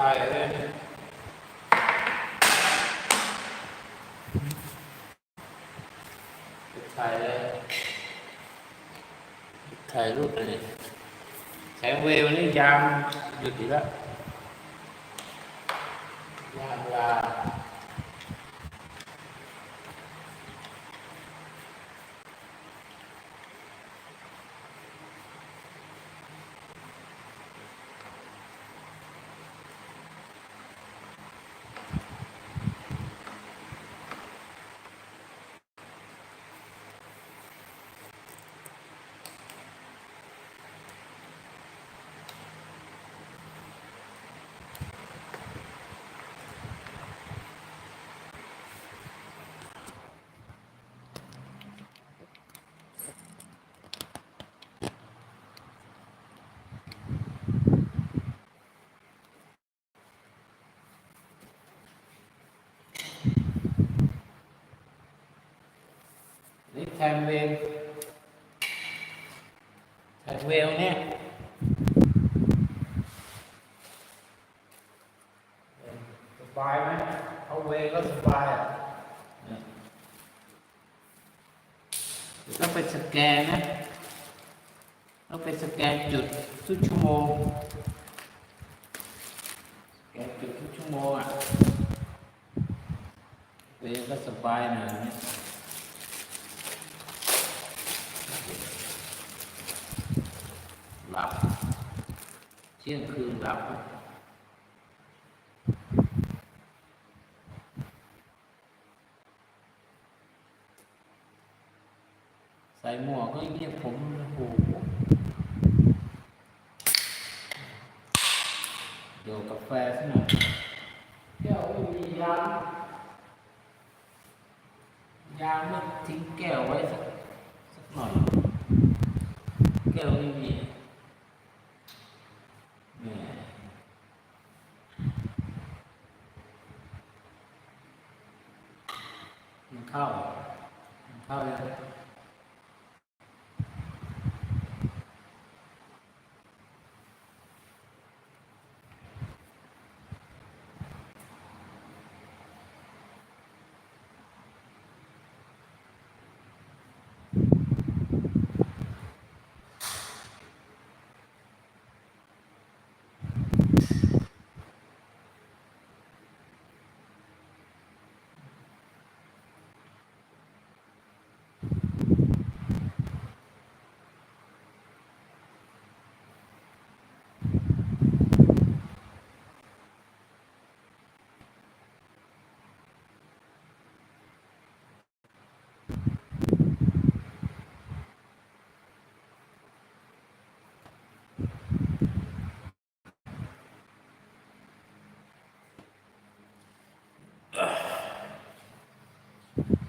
ถ่ายเลยไปถ่ายเลยถ่ายรูปเลยแสงเวลนี่ยามหยุดอีกแล้วยามลา แทนเวลแทนเวลเนี่ยสบายไหมเอาเวลก็สบายอะต้องไปสแกนนะต้องไปสแกนจุดทุกชั่วโมงสแกนจุดทุกชั่วโมงอะเวลก็สบายหน่อยนะ หลับ เที่ยงคืนหลับ ใส่หมวกก็เงียบผมโอ้โหเดี๋ยวกาแฟสักหน่อยแก้วไม่มียางยางไม่ทิ้งแก้วไว้สักสักหน่อยแก้วไม่มีมันเข้ามันเข้ายัง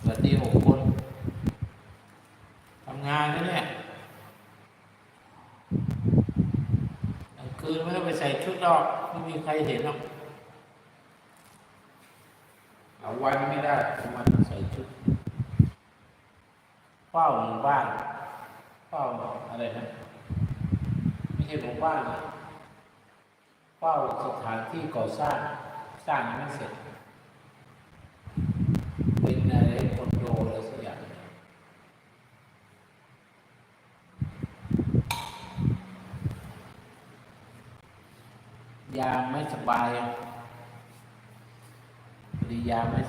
สวัสดีหกคนทำงานนะเนี่ยกลาง คืนไม่ต้องไปใส่ชุดหรอกไม่มีใครเห็นหรอกเอาวันไม่ได้เอาวันใส่ชุดเฝ้าหมู่บ้านเฝ้าอะไรนะไม่ใช่หมู่บ้านเฝ้าสถานที่ก่อสร้างสร้างยังไม่เสร็จ เป็นอะไรคอนโดอะไรสักอย่าง ยาไม่สบายพอดียาไม่